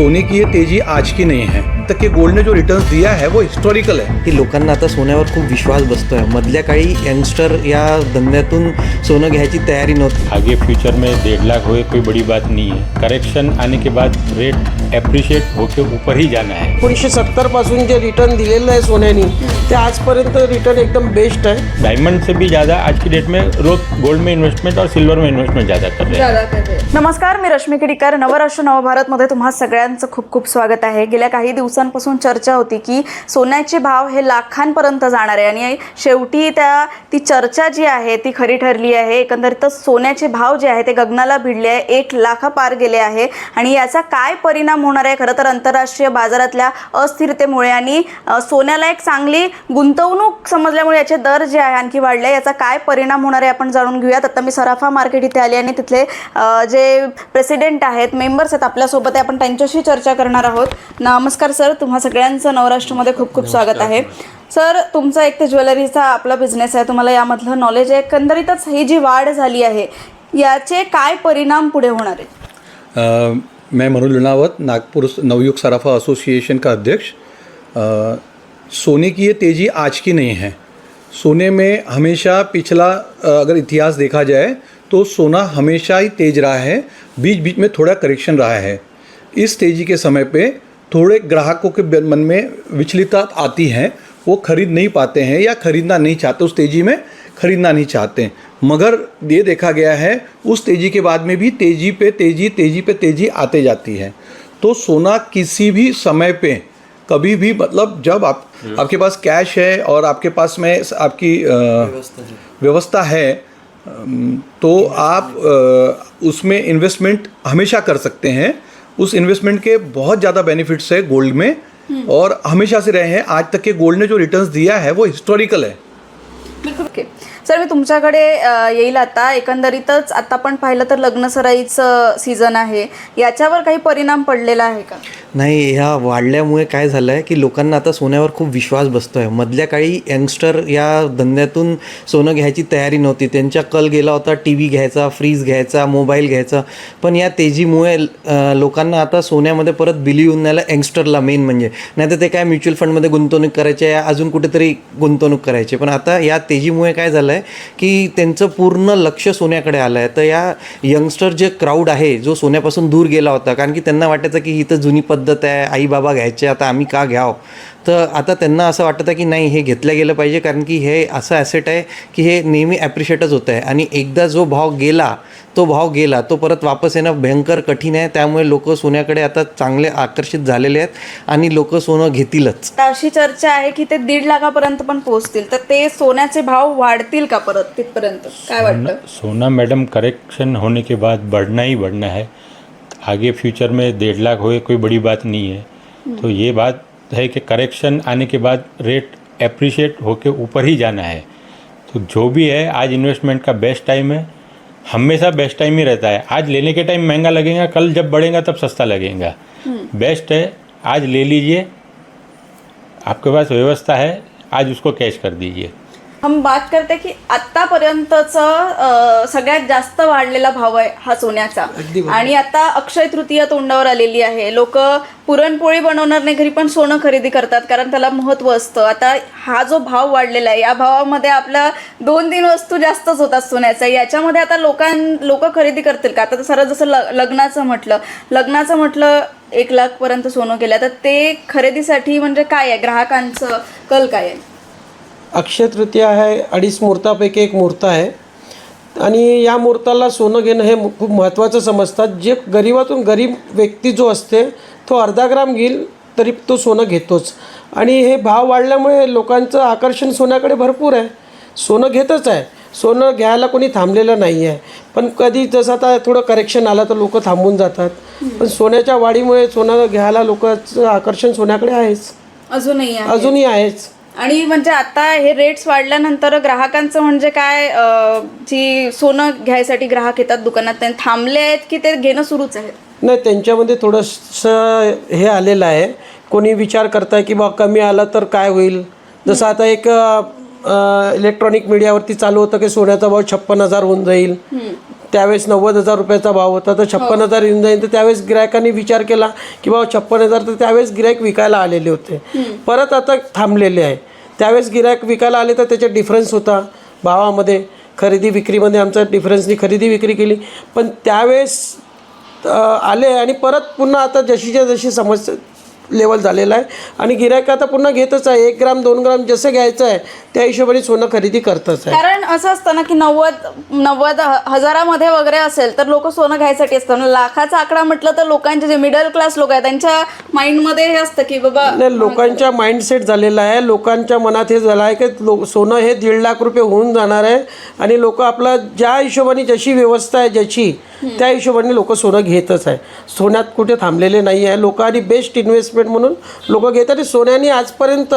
सोने की ये तेजी आज की नहीं है। तक के गोल्ड ने जो रिटर्न्स दिया है वो हिस्टोरिकल है. की लोकांना आता सोन्यावर खूप विश्वास बसतोय. मधल्या काळी यंगस्टर या धंद्यातून सोनं घ्यायची तयारी नव्हती. आगे फ्यूचर में डेढ़ लाख होए कोई बड़ी बात नहीं है. करेक्शन आने के बाद रेट अप्रिशिएट होके ऊपर ही जाना है. एकोणीसशे सत्तरपासून जे रिटर्न दिलेलं आहे सोन्यानी ते आजपर्यंत रिटर्न एकदम बेस्ट आहे. डायमंड से भी ज़्यादा आज की डेट में लोग गोल्ड में इन्वेस्टमेंट और सिल्वर में इन्वेस्टमेंट ज़्यादा कर रहे हैं. नमस्कार मी रश्मी केडिकर. नवराष्ट्र नवभारतमध्ये तुम्हा सगळ्यांचं खूप खूप स्वागत आहे. गेल्या काही दिवसांपासून चर्चा होती की सोन्याचे भाव हे लाखांपर्यंत जाणार आहे. आणि शेवटी त्या ती चर्चा जी आहे ती खरी ठरली आहे. एकंदरीतच सोन्याचे भाव जे आहे ते गगनाला भिडले आहे. एक लाखापार गेले आहे. आणि याचा काय परिणाम होणार आहे? खरं तर आंतरराष्ट्रीय बाजारातल्या अस्थिरतेमुळे आणि सोन्याला एक चांगली गुंतवणूक समजल्यामुळे याचे दर जे आहे आणखी वाढले याचा काय परिणाम होणार आहे आपण जाणून घेऊयात. आता मी सराफा मार्केट इथे आली आणि तिथले जे प्रेसिडेंट आहेत मेंबर्स आहेत आपल्यासोबत आपण त्यांच्याशी चर्चा करणार आहोत. नमस्कार सर. तुम्हा सगळ्यांचं नवराष्ट्रमध्ये खूप खूप स्वागत आहे. सर तुमचा एक ते ज्वेलरीचा आपला बिझनेस आहे. तुम्हाला यामधलं नॉलेज आहे. एकंदरीतच ही जी वाढ झाली आहे याचे काय परिणाम पुढे होणार आहेत? मैं मनोज लुनावत नागपुर नवयुग सराफा एसोसिएशन का अध्यक्ष. सोने की ये तेज़ी आज की नहीं है। सोने में हमेशा पिछला अगर इतिहास देखा जाए तो सोना हमेशा ही तेज रहा है बीच बीच में थोड़ा करेक्शन रहा है। इस तेज़ी के समय पे थोड़े ग्राहकों के मन में विचलितता आती हैं वो खरीद नहीं पाते हैं या खरीदना नहीं चाहते उस तेज़ी में खरीदना नहीं चाहते मगर ये देखा गया है उस तेज़ी के बाद में भी तेज़ी पे तेज़ी तेज़ी पे तेज़ी आते जाती है। तो सोना किसी भी समय पे कभी भी मतलब जब आप आपके पास कैश है और आपके पास में आपकी व्यवस्था है। तो आप उसमें इन्वेस्टमेंट हमेशा कर सकते हैं। उस इन्वेस्टमेंट के बहुत ज़्यादा बेनिफिट्स है गोल्ड में और हमेशा से रहे हैं। आज तक के गोल्ड ने जो रिटर्न्स दिया है वो हिस्टोरिकल है। okay. सर मी तुमच्याकडे येईल आता. एकंदरीतच आता आपण पाहिलं तर लग्नसराईचं सीझन आहे. याच्यावर काही परिणाम पडलेला आहे का? नाही ह्या वाढल्यामुळे काय झालं आहे की लोकांना आता सोन्यावर खूप विश्वास बसतो आहे मधल्या काळी यंगस्टर या धंद्यातून सोनं घ्यायची तयारी नव्हती. त्यांच्या कल गेला होता टी व्ही घ्यायचा फ्रीज घ्यायचा मोबाईल घ्यायचा. पण या तेजीमुळे लोकांना आता सोन्यामध्ये परत बिली येऊन न्यायला यंगस्टरला मेन म्हणजे. नाही तर ते काय म्युच्युअल फंडमध्ये गुंतवणूक करायचे या अजून कुठेतरी गुंतवणूक करायचे. पण आता या तेजीमुळे काय झालं आहे की त्यांचं पूर्ण लक्ष सोन्याकडे आलं आहे तर या यंगस्टर जे क्राऊड आहे जो सोन्यापासून दूर गेला होता कारण की त्यांना वाटायचं की ही तर जुनी पद्धत आहे आई बाबा घ्यायचे आता आम्ही का घ्याव? तर आता त्यांना असं वाटतं आहे की नाही हे घेतलं गेलं पाहिजे कारण की हे असं ॲसेट आहे की हे नेहमी ॲप्रिशिएटच होतं आहे आणि एकदा जो भाव गेला तो भाव गेला तो परत वापस येणं भयंकर कठीण आहे. त्यामुळे लोक सोन्याकडे आता चांगले आकर्षित झालेले आहेत आणि लोक सोनं घेतीलच. अशी चर्चा आहे की ते दीड लाखापर्यंत पण पोहोचतील. तर ते सोन्याचे भाव वाढतील का परत तिथपर्यंत? काय वाटतं? सोना मैडम करेक्शन होने के बाद बढ़ना ही बढ़ना है. आगे फ्यूचर में डेढ़ लाख होए कोई बड़ी बात नहीं है. तो ये बात है कि करेक्शन आने के बाद रेट अप्रिशिएट होकर ऊपर ही जाना है। तो जो भी है आज इन्वेस्टमेंट का बेस्ट टाइम है। हमेशा बेस्ट टाइम ही रहता है। आज लेने के टाइम महँगा लगेगा कल जब बढ़ेगा तब सस्ता लगेगा। बेस्ट है आज ले लीजिए। आपके पास व्यवस्था है आज उसको कैश कर दीजिए। हम बात करते की आतापर्यंतचं सगळ्यात जास्त वाढलेला भाव आहे हा सोन्याचा. आणि आता अक्षय तृतीया तोंडावर आलेली आहे. लोक पुरणपोळी बनवणार नाही घरी पण सोनं खरेदी करतात कारण त्याला महत्त्व असतं. आता हा जो भाव वाढलेला आहे या भावामध्ये आपल्या दोन तीन वस्तू जास्तच होतात सोन्याच्या. याच्यामध्ये आता लोकां लोक खरेदी करतील का? आता सरळ जसं ल लग्नाचं म्हटलं. लग्नाचं म्हटलं एक लाखपर्यंत सोनं केलं तर ते खरेदीसाठी म्हणजे काय आहे? ग्राहकांचं कल काय आहे? अक्षय तृतीया आहे अडीच मुहूर्तापैकी एक मुहूर्त आहे. आणि या मुहूर्ताला सोनं घेणं हे खूप महत्त्वाचं समजतात. जे गरीबातून गरीब व्यक्ती जो असते तो अर्धा ग्राम घेईल तरी तो सोनं घेतोच. आणि हे भाव वाढल्यामुळे लोकांचं आकर्षण सोन्याकडे भरपूर आहे. सोनं घेतच आहे. सोनं घ्यायला कोणी थांबलेलं नाही आहे. पण कधी जसं आता थोडं करेक्शन आलं तर लोक थांबून जातात. पण सोन्याच्या वाढीमुळे सोनं घ्यायला लोकांचं आकर्षण सोन्याकडे आहेच. अजूनही अजूनही आहेच. आणि म्हणजे आता हे रेट्स वाढल्यानंतर ग्राहकांचं म्हणजे काय जी सोनं घ्यायसाठी ग्राहक येतात दुकानात ते थांबले आहेत की ते घेणं सुरूच आहे नाही त्यांच्यामध्ये थोडंसं हे आलेलं आहे. कोणी विचार करताय की बा कमी आलं तर काय होईल? जसं आता एक इलेक्ट्रॉनिक मीडियावरती चालू होतं की सोन्याचा भाव छप्पन हजार होऊन जाईल. त्यावेळेस नव्वद हजार रुपयाचा भाव होता तर छप्पन हजार येऊन जाईल. तर त्यावेळेस गिरायकांनी विचार केला की बाबा छप्पन हजार तर त्यावेळेस गिरायक विकायला आलेले होते. परत आता थांबलेले आहे. त्यावेळेस गिरायक विकायला आले तर त्याच्यात डिफरन्स होता. भावामध्ये खरेदी विक्रीमध्ये आमचा डिफरन्सनी खरेदी विक्री केली. पण त्यावेळेस आले आणि परत पुन्हा आता जशीच्या जशी समस्या लेवल झालेला आहे. आणि गिरायक आता पुन्हा घेतच आहे. एक ग्राम दोन ग्राम जसं घ्यायचं आहे त्या हिशोबाने सोनं खरेदी करतच आहे. कारण असं असतं ना की नव्वद नव्वद हजारामध्ये वगैरे असेल तर लोक सोनं घ्यायसाठी असतं आणि लाखाचा आकडा म्हटलं तर लोकांचे जे मिडल क्लास लोक आहेत त्यांच्या माइंडमध्ये हे असतं की बाबा नाही लोकांच्या माइंडसेट झालेला आहे. लोकांच्या मनात हे झालं आहे की लो सोनं हे दीड लाख रुपये होऊन जाणार आहे. आणि लोक आपला ज्या हिशोबाने जशी व्यवस्था आहे ज्याची त्या हिशोबाने लोक सोनं घेतच आहे. सोन्यात कुठे थांबलेले नाही आहे. लोक आणि बेस्ट इन्व्हेस्टमेंट म्हणून लोक घेतात. आणि सोन्याने आजपर्यंत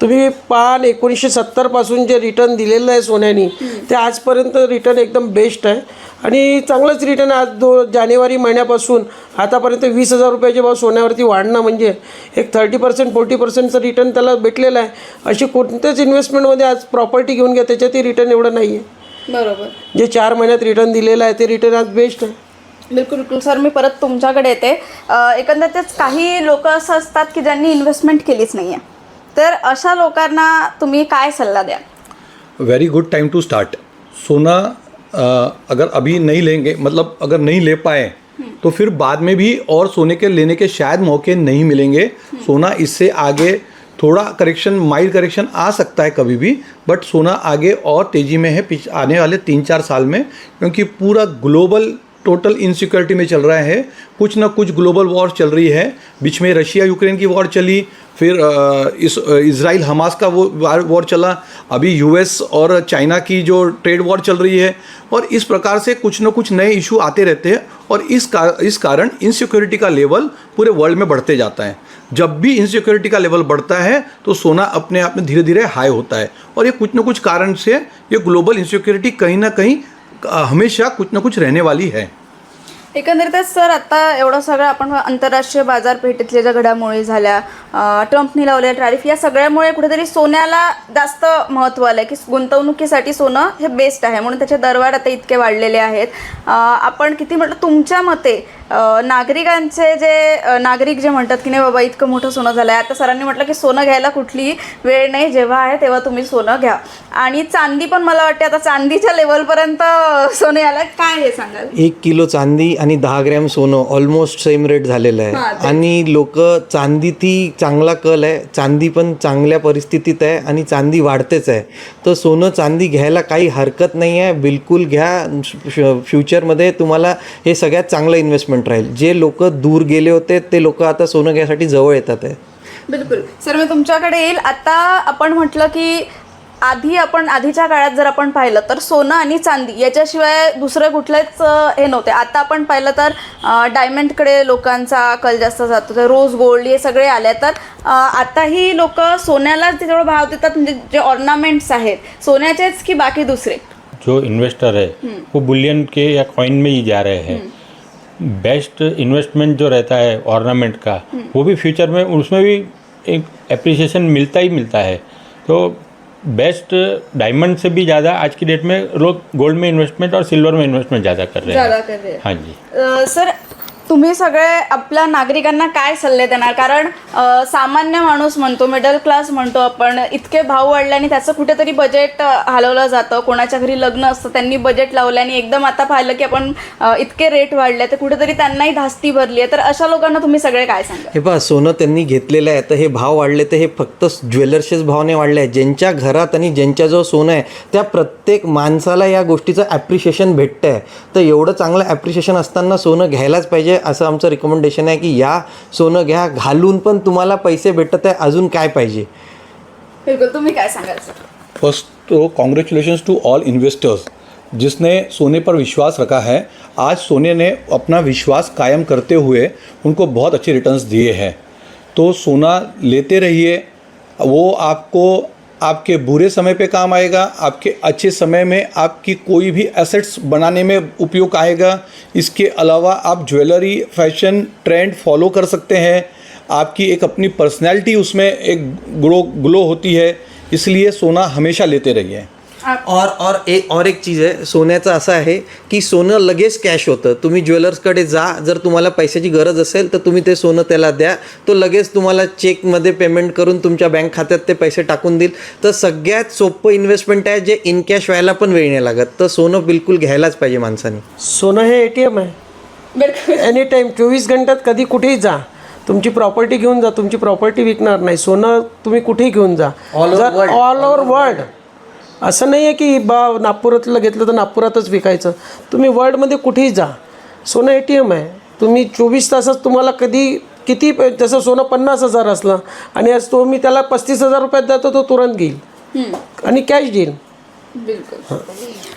तुम्ही पान एकोणीसशे सत्तरपासून जे रिटर्न दिलेलं आहे सोन्याने ते आजपर्यंत रिटर्न एकदम बेस्ट आहे. आणि चांगलंच रिटर्न आज दो जानेवारी महिन्यापासून आतापर्यंत वीस हजार रुपयाचे भाव सोन्यावरती वाढणं म्हणजे एक थर्टी पर्सेंट फोर्टी पर्सेंटचं रिटर्न त्याला भेटलेलं आहे. अशी कोणत्याच इन्व्हेस्टमेंटमध्ये आज प्रॉपर्टी घेऊन घ्या त्याच्यातही रिटर्न एवढं नाही आहे बरोबर. जे चार महिन्यात रिटर्न दिलेलं आहे ते रिटर्न आज बेस्ट आहे. बिलकुल बिलकुल. सर मी परत तुमच्याकडे येते. एकंदरीतच काही लोक असं असतात की ज्यांनी इन्व्हेस्टमेंट केलीच नाही आहे तर अशा लोकांना तुम्ही काय सल्ला द्या very good time to start सोना अगर अभी नहीं लेंगे मतलब अगर नहीं ले पाए तो फिर बाद में भी और सोने के लेने के शायद मौके नहीं मिलेंगे. सोना इससे आगे थोड़ा करेक्शन माइल्ड करेक्शन आ सकता है कभी भी बट सोना आगे और तेज़ी में है पिछ आने वाले तीन चार साल में क्योंकि पूरा ग्लोबल टोटल इनसिक्योरिटी में चल रहा है। कुछ ना कुछ ग्लोबल वॉर चल रही है। बीच में रशिया यूक्रेन की वॉर चली, फिर इस इसराइल हमास का वो वॉर चला। अभी यूएस और चाइना की जो ट्रेड वॉर चल रही है। और इस प्रकार से कुछ ना कुछ नए इशू आते रहते हैं और इस का, इस कारण इनसिक्योरिटी का लेवल पूरे वर्ल्ड में बढ़ते जाता है। जब भी इनसिक्योरिटी का लेवल बढ़ता है तो सोना अपने आप में धीरे धीरे हाई होता है। और ये कुछ ना कुछ कारण से ये ग्लोबल इनसिक्योरिटी कहीं ना कहीं हमेशा कुछ ना कुछ रहने वाली है। एकंदरीतच सर आता एवढं सगळं आपण आंतरराष्ट्रीय बाजारपेठेतल्या ज्या घडामोडी झाल्या ट्रम्पनी लावलेल्या टॅरिफ या सगळ्यामुळे कुठेतरी सोन्याला जास्त महत्त्व आलं आहे की गुंतवणुकीसाठी सोनं हे बेस्ट आहे म्हणून त्याचे दरवाढ आता इतके वाढलेले आहेत. आपण किती म्हटलं तुमच्या मते नागरिकांचे जे नागरिक जे म्हणतात की नाही बाबा इतकं मोठं सोनं झालं आहे आता सरांनी म्हटलं की सोनं घ्यायला कुठलीही वेळ नाही जेव्हा आहे तेव्हा तुम्ही सोनं घ्या. आणि चांदी पण मला वाटते आता चांदीच्या लेवलपर्यंत सोनं यायला काय हे सांगाल? एक किलो चांदी आणि दहा ग्रॅम सोनं ऑलमोस्ट सेम रेट झालेलं आहे. आणि लोक चांदी ती चांगला कल आहे चांदी पण चांगल्या परिस्थितीत आहे आणि चांदी वाढतेच आहे. तर सोनं चांदी घ्यायला काही हरकत नाही आहे. बिलकुल घ्या फ्यु- फ्युचरमध्ये तुम्हाला हे सगळ्यात चांगलं इन्व्हेस्टमेंट राहील जे लोक दूर गेले होते ते लोक आता सोनं घ्यायसाठी जवळ येतात आहे. बिलकुल. सर मी तुमच्याकडे येईल. आता आपण म्हटलं की आधी आपण आधीच्या काळात जर आपण पाहिलं तर सोनं आणि चांदी याच्याशिवाय दुसरं कुठलेच हे नव्हते. आता आपण पाहिलं तर डायमंडकडे लोकांचा कल जास्त जातो. तर रोज गोल्ड हे सगळे आले. तर अं, आताही लोक सोन्यालाच तेवढं भाव देतात म्हणजे जे ऑर्नामेंट्स आहेत सोन्याचेच की बाकी दुसरे? जो इन्वेस्टर है वो बुलियन के या कॉइन में ही जा रहे हैं। बेस्ट इन्वेस्टमेंट जो रहता है ऑर्नामेंट का वो भी फ्यूचर में उसमें भी एक अप्रिसिएशन मिलता ही मिलता है। तो बेस्ट डायमंड से भी ज़्यादा आज की डेट में लोग गोल्ड में इन्वेस्टमेंट और सिल्वर में इन्वेस्टमेंट ज़्यादा कर रहे ज़्यादा हैं कर रहे हैं। हाँ जी। सर सर तुम्ही सगळे आपल्या नागरिकांना काय सल्ले देणार? कारण सामान्य माणूस म्हणतो मिडल क्लास म्हणतो आपण इतके भाव वाढल्याने त्याचं कुठेतरी बजेट हलवलं जातं. कोणाच्या घरी लग्न असतं त्यांनी बजेट लावलं आणि एकदम आता पाहिलं की आपण इतके रेट वाढले तर कुठेतरी त्यांनाही धास्ती भरली आहे तर अशा लोकांना तुम्ही सगळे काय सांगा हे पहा सोनं त्यांनी घेतलेलं आहे. तर हे भाव वाढले तर हे फक्त ज्वेलर्सचेच भावने वाढले आहे ज्यांच्या घरात आणि ज्यांच्याजवळ सोनं आहे त्या प्रत्येक माणसाला या गोष्टीचं ॲप्रिशिएशन भेटतं आहे तर एवढं चांगलं ॲप्रिशिएशन असताना सोनं घ्यायलाच पाहिजे. असं आमचं रिकमेंडेशन आहे की या सोनं घ्या घालून पण तुम्हाला पैसे भेटत आहे अजून काय पाहिजे? बिलकुल तुम्ही काय सांगाल सर? फर्स्ट तो कॉन्ग्रेचुलेशंस टू ऑल इन्वेस्टर्स जिसने सोने पर विश्वास रखा है आज सोने ने अपना विश्वास कायम करते हुए उनको बहुत अच्छे रिटर्न्स दिए हैं। तो सोना लेते रहिए वो आपको आपके बुरे समय पे काम आएगा, आपके अच्छे समय में आपकी कोई भी एसेट्स बनाने में उपयोग आएगा। इसके अलावा आप ज्वेलरी, फ़ैशन ट्रेंड फॉलो कर सकते हैं। आपकी एक अपनी पर्सनैलिटी उसमें एक ग्लो ग्लो होती है, इसलिए सोना हमेशा लेते रहिए। और और एक और एक चीज आहे सोन्याचं असं आहे की सोनं लगेच कॅश होतं. तुम्ही ज्वेलर्सकडे जा जर तुम्हाला पैशाची गरज असेल तर तुम्ही ते सोनं त्याला द्या. तो लगेच तुम्हाला चेकमध्ये पेमेंट करून तुमच्या बँक खात्यात ते पैसे टाकून देईल. तर सगळ्यात सोपं इन्व्हेस्टमेंट आहे जे इन कॅश व्हायला पण वेळ नाही लागत. तर सोनं बिलकुल घ्यायलाच पाहिजे माणसाने. सोनं हे ए टी एम आहे. एनी टाईम चोवीस घंट्यात कधी कुठेही जा. तुमची प्रॉपर्टी घेऊन जा. तुमची प्रॉपर्टी विकणार नाही. सोनं तुम्ही कुठेही घेऊन जा. ऑल ओव्हर वर्ल्ड असं नाही आहे की बा नागपुरातलं घेतलं तर नागपुरातच विकायचं. तुम्ही वर्ल्डमध्ये कुठेही जा. सोनं ए टी एम आहे. तुम्ही चोवीस तासात तुम्हाला कधी किती जसं सोनं पन्नास हजार असलं आणि आज तो मी त्याला पस्तीस हजार रुपयात देतो तो तुरंत घेईल. आणि कॅश देईल.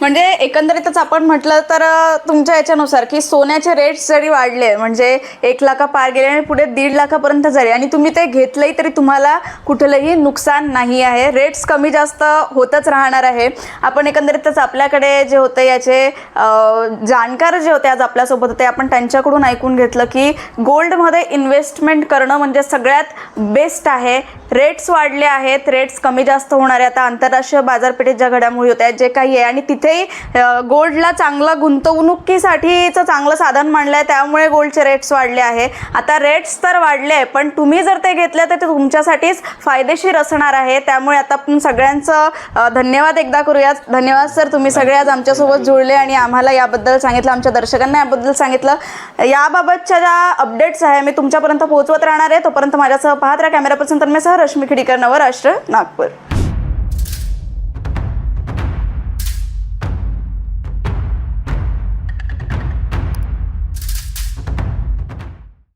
म्हणजे एकंदरीतच आपण म्हटलं तर तुमच्या याच्यानुसार की सोन्याचे रेट्स जरी वाढले म्हणजे एक लाखा पार गेले आणि पुढे दीड लाखापर्यंत झाले आणि तुम्ही ते घेतलंही तरी तुम्हाला कुठलंही नुकसान नाही आहे. रेट्स कमी जास्त होतच राहणार आहे. आपण एकंदरीतच आपल्याकडे जे होते याचे जाणकार जे होते आज आपल्यासोबत होते आपण त्यांच्याकडून ऐकून घेतलं की गोल्डमध्ये इन्व्हेस्टमेंट करणं म्हणजे सगळ्यात बेस्ट आहे. रेट्स वाढले आहेत रेट्स कमी जास्त होणार आहे. आता आंतरराष्ट्रीय बाजारपेठेत ज्या घडामोडी होत आहेत जे काही आहे. आणि तिथेही गोल्डला चांगलं गुंतवणुकीसाठीचं चांगलं साधन मानलं आहे त्यामुळे गोल्डचे रेट्स वाढले आहे. आता रेट्स तर वाढले आहे पण तुम्ही जर ते घेतले तर ते तुमच्यासाठीच फायदेशीर असणार आहे. त्यामुळे आता आपण सगळ्यांचं धन्यवाद एकदा करूयात. धन्यवाद सर तुम्ही सगळे आज आमच्यासोबत जुळले आणि आम्हाला याबद्दल सांगितलं आमच्या दर्शकांना याबद्दल सांगितलं. याबाबतच्या ज्या अपडेट्स आहे मी तुमच्यापर्यंत पोहोचवत राहणार आहे. तोपर्यंत माझ्यासह पाहत राहा. कॅमेरा पर्सन तन्मयसह रश्मी खिडीकर नवराष्ट्र नागपूर.